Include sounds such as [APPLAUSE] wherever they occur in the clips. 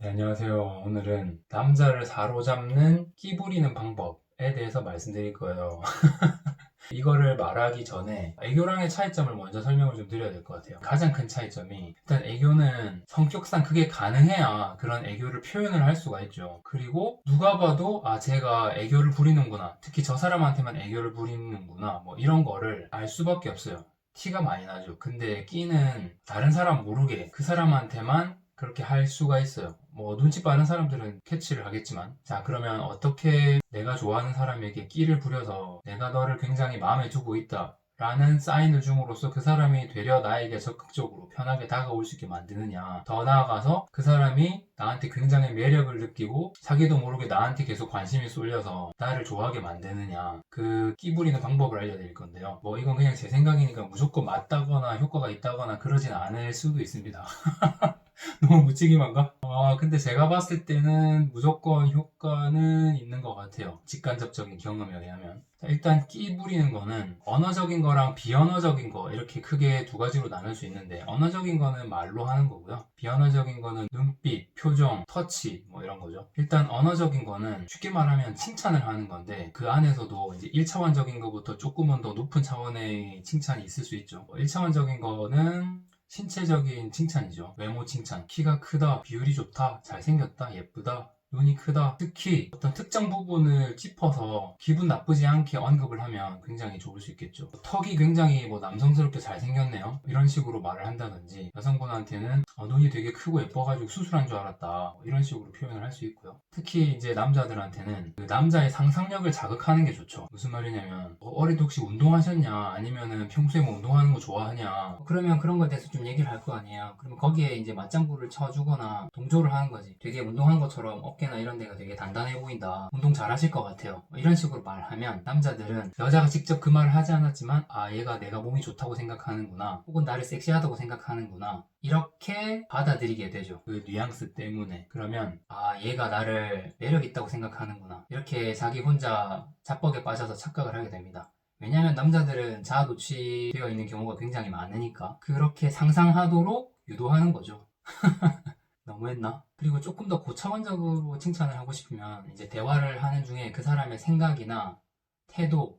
네, 안녕하세요. 오늘은 남자를 사로잡는 끼 부리는 방법에 대해서 말씀드릴 거예요. [LAUGHS] 이거를 말하기 전에 애교랑의 차이점을 먼저 설명을 좀 드려야 될 것 같아요. 가장 큰 차이점이 일단 애교는 성격상 그게 가능해야 그런 애교를 표현을 할 수가 있죠. 그리고 누가 봐도 아 제가 애교를 부리는구나. 특히 저 사람한테만 애교를 부리는구나. 뭐 이런 거를 알 수밖에 없어요. 티가 많이 나죠. 근데 끼는 다른 사람 모르게 그 사람한테만 그렇게 할 수가 있어요. 뭐 눈치 빠른 사람들은 캐치를 하겠지만 자 그러면 어떻게 내가 좋아하는 사람에게 끼를 부려서 내가 너를 굉장히 마음에 두고 있다 라는 사인을 줌으로써 그 사람이 되려 나에게 적극적으로 편하게 다가올 수 있게 만드느냐. 더 나아가서 그 사람이 나한테 굉장히 매력을 느끼고 자기도 모르게 나한테 계속 관심이 쏠려서 나를 좋아하게 만드느냐. 그 끼 부리는 방법을 알려드릴 건데요. 뭐 이건 그냥 제 생각이니까 무조건 맞다거나 효과가 있다거나 그러진 않을 수도 있습니다 [LAUGHS] [LAUGHS] 너무 무책임한가? 아, 근데 제가 봤을 때는 무조건 효과는 있는 것 같아요. 직간접적인 경험에 의하면. 자, 일단 끼 부리는 거는 언어적인 거랑 비언어적인 거 이렇게 크게 두 가지로 나눌 수 있는데 언어적인 거는 말로 하는 거고요. 비언어적인 거는 눈빛, 표정, 터치 뭐 이런 거죠. 일단 언어적인 거는 쉽게 말하면 칭찬을 하는 건데 그 안에서도 이제 1차원적인 것부터 조금은 더 높은 차원의 칭찬이 있을 수 있죠. 1차원적인 거는 신체적인 칭찬이죠. 외모 칭찬. 키가 크다, 비율이 좋다, 잘생겼다, 예쁘다, 눈이 크다. 특히 어떤 특정 부분을 짚어서 기분 나쁘지 않게 언급을 하면 굉장히 좋을 수 있겠죠. 턱이 굉장히 뭐 남성스럽게 잘 생겼네요. 이런 식으로 말을 한다든지 여성분한테는 어, 눈이 되게 크고 예뻐가지고 수술한 줄 알았다. 뭐 이런 식으로 표현을 할 수 있고요. 특히 이제 남자들한테는 그 남자의 상상력을 자극하는 게 좋죠. 무슨 말이냐면 어, 어릴 때 혹시 운동하셨냐? 아니면은 평소에 뭐 운동하는 거 좋아하냐? 그러면 그런 거에 대해서 좀 얘기를 할 거 아니에요. 그러면 거기에 이제 맞장구를 쳐주거나 동조를 하는 거지. 되게 운동한 것처럼 어 깨나 이런 데가 되게 단단해 보인다. 운동 잘 하실 것 같아요. 뭐 이런 식으로 말하면 남자들은 여자가 직접 그 말을 하지 않았지만 아 얘가 내가 몸이 좋다고 생각하는구나. 혹은 나를 섹시하다고 생각하는구나. 이렇게 받아들이게 되죠. 그 뉘앙스 때문에. 그러면 아 얘가 나를 매력 있다고 생각하는구나. 이렇게 자기 혼자 자뻑에 빠져서 착각을 하게 됩니다. 왜냐하면 남자들은 자아 노취되어 있는 경우가 굉장히 많으니까 그렇게 상상하도록 유도하는 거죠. [LAUGHS] 너무했나? 그리고 조금 더 고차원적으로 칭찬을 하고 싶으면 이제 대화를 하는 중에 그 사람의 생각이나 태도,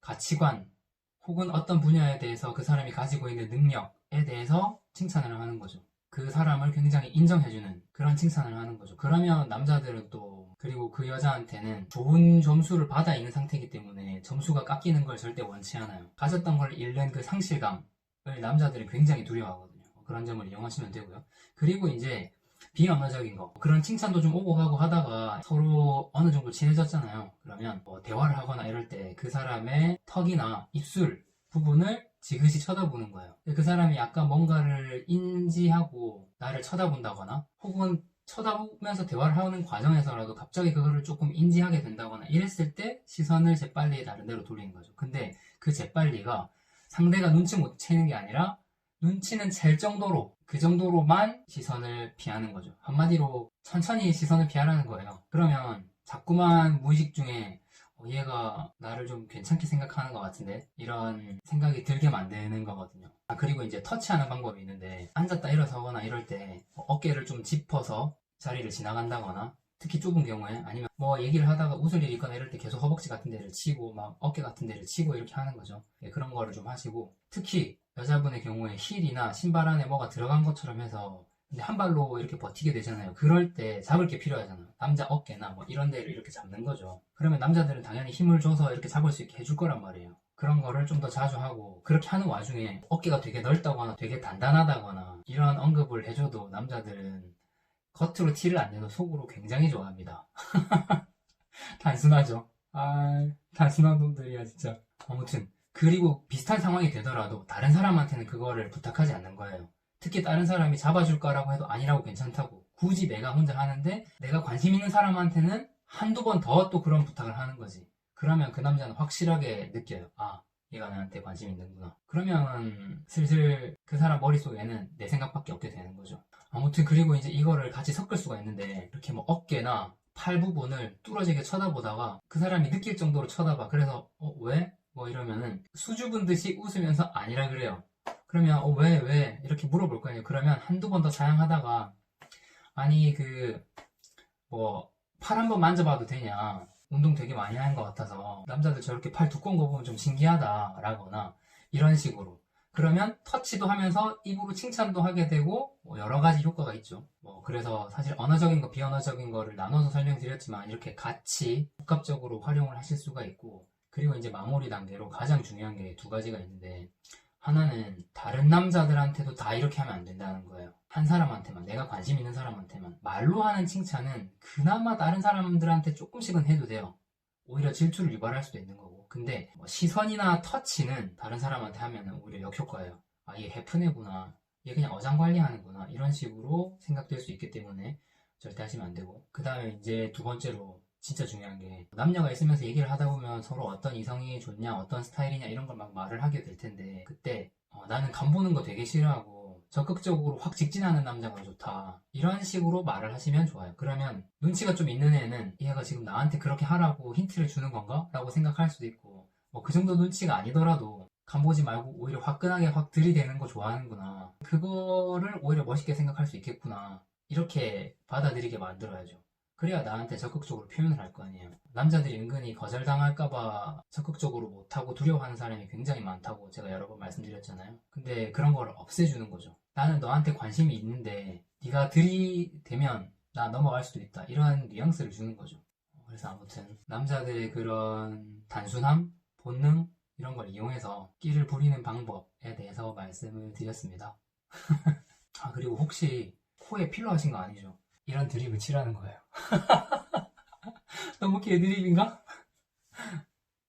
가치관, 혹은 어떤 분야에 대해서 그 사람이 가지고 있는 능력에 대해서 칭찬을 하는 거죠. 그 사람을 굉장히 인정해주는 그런 칭찬을 하는 거죠. 그러면 남자들은 또 그리고 그 여자한테는 좋은 점수를 받아 있는 상태이기 때문에 점수가 깎이는 걸 절대 원치 않아요. 가졌던 걸 잃는 그 상실감을 남자들이 굉장히 두려워하거든요. 그런 점을 이용하시면 되고요. 그리고 이제 비언어적인 거 그런 칭찬도 좀 오고 가고 하다가 서로 어느 정도 친해졌잖아요. 그러면 뭐 대화를 하거나 이럴 때 그 사람의 턱이나 입술 부분을 지그시 쳐다보는 거예요. 그 사람이 약간 뭔가를 인지하고 나를 쳐다본다거나 혹은 쳐다보면서 대화를 하는 과정에서라도 갑자기 그거를 조금 인지하게 된다거나 이랬을 때 시선을 재빨리 다른 데로 돌리는 거죠. 근데 그 재빨리가 상대가 눈치 못 채는 게 아니라 눈치는 챌 정도로 그 정도로만 시선을 피하는 거죠. 한마디로 천천히 시선을 피하라는 거예요. 그러면 자꾸만 무의식 중에 어, 얘가 나를 좀 괜찮게 생각하는 것 같은데 이런 생각이 들게 만드는 거거든요. 아, 그리고 이제 터치하는 방법이 있는데 앉았다 일어서거나 이럴 때 어깨를 좀 짚어서 자리를 지나간다거나 특히 좁은 경우에 아니면 뭐 얘기를 하다가 웃을 일이 있거나 이럴 때 계속 허벅지 같은 데를 치고 막 어깨 같은 데를 치고 이렇게 하는 거죠. 예, 그런 거를 좀 하시고 특히 여자분의 경우에 힐이나 신발 안에 뭐가 들어간 것처럼 해서 한 발로 이렇게 버티게 되잖아요. 그럴 때 잡을 게 필요하잖아요. 남자 어깨나 뭐 이런 데를 이렇게 잡는 거죠. 그러면 남자들은 당연히 힘을 줘서 이렇게 잡을 수 있게 해줄 거란 말이에요. 그런 거를 좀 더 자주 하고 그렇게 하는 와중에 어깨가 되게 넓다거나 되게 단단하다거나 이런 언급을 해줘도 남자들은 겉으로 티를 안 내도 속으로 굉장히 좋아합니다. [LAUGHS] 단순하죠. 아, 단순한 놈들이야, 진짜. 아무튼. 그리고 비슷한 상황이 되더라도 다른 사람한테는 그거를 부탁하지 않는 거예요. 특히 다른 사람이 잡아줄 거라고 해도 아니라고 괜찮다고. 굳이 내가 혼자 하는데 내가 관심 있는 사람한테는 한두 번 더 또 그런 부탁을 하는 거지. 그러면 그 남자는 확실하게 느껴요. 아, 얘가 나한테 관심 있는구나. 그러면 슬슬 그 사람 머릿속에는 내 생각밖에 없게 되는 거죠. 아무튼 그리고 이제 이거를 같이 섞을 수가 있는데 이렇게 뭐 어깨나 팔 부분을 뚜러지게 쳐다보다가 그 사람이 느낄 정도로 쳐다봐. 그래서 어, 왜? 뭐 이러면은 수줍은 듯이 웃으면서 아니라 그래요. 그러면 어, 왜? 왜? 이렇게 물어볼 거 아니에요. 그러면 한두 번더 사양하다가 아니 그 뭐 팔 한번 만져봐도 되냐 운동 되게 많이 하는 것 같아서 남자들 저렇게 팔 두꺼운 거 보면 좀 신기하다 라거나 이런 식으로. 그러면 터치도 하면서 입으로 칭찬도 하게 되고 뭐 여러 가지 효과가 있죠. 뭐 그래서 사실 언어적인 거 비언어적인 거를 나눠서 설명드렸지만 이렇게 같이 복합적으로 활용을 하실 수가 있고 그리고 이제 마무리 단계로 가장 중요한 게 두 가지가 있는데 하나는 다른 남자들한테도 다 이렇게 하면 안 된다는 거예요. 한 사람한테만, 내가 관심 있는 사람한테만. 말로 하는 칭찬은 그나마 다른 사람들한테 조금씩은 해도 돼요. 오히려 질투를 유발할 수도 있는 거고. 근데 뭐 시선이나 터치는 다른 사람한테 하면 오히려 역효과예요. 아, 얘 해프네구나. 얘 그냥 어장관리하는구나. 이런 식으로 생각될 수 있기 때문에 절대 하시면 안 되고. 그 다음에 이제 두 번째로 진짜 중요한 게 남녀가 있으면서 얘기를 하다 보면 서로 어떤 이성이 좋냐 어떤 스타일이냐 이런 걸 막 말을 하게 될 텐데 그때 어, 나는 간 보는 거 되게 싫어하고 적극적으로 확 직진하는 남자가 좋다. 이런 식으로 말을 하시면 좋아요. 그러면 눈치가 좀 있는 애는 얘가 지금 나한테 그렇게 하라고 힌트를 주는 건가? 라고 생각할 수도 있고 뭐 그 정도 눈치가 아니더라도 간 보지 말고 오히려 화끈하게 확 들이대는 거 좋아하는구나. 그거를 오히려 멋있게 생각할 수 있겠구나. 이렇게 받아들이게 만들어야죠 그래야 나한테 적극적으로 표현을 할 거 아니에요. 남자들이 은근히 거절당할까봐 적극적으로 못하고 두려워하는 사람이 굉장히 많다고 제가 여러 번 말씀드렸잖아요. 근데 그런 걸 없애주는 거죠. 나는 너한테 관심이 있는데 네가 들이대면 나 넘어갈 수도 있다. 이런 뉘앙스를 주는 거죠. 그래서 아무튼 남자들의 그런 단순함, 본능 이런 걸 이용해서 끼를 부리는 방법에 대해서 말씀을 드렸습니다. [LAUGHS] 아 그리고 혹시 코에 필러 하신 거 아니죠? 이런 드립을 치라는 거예요. [LAUGHS] 너무 개드립인가?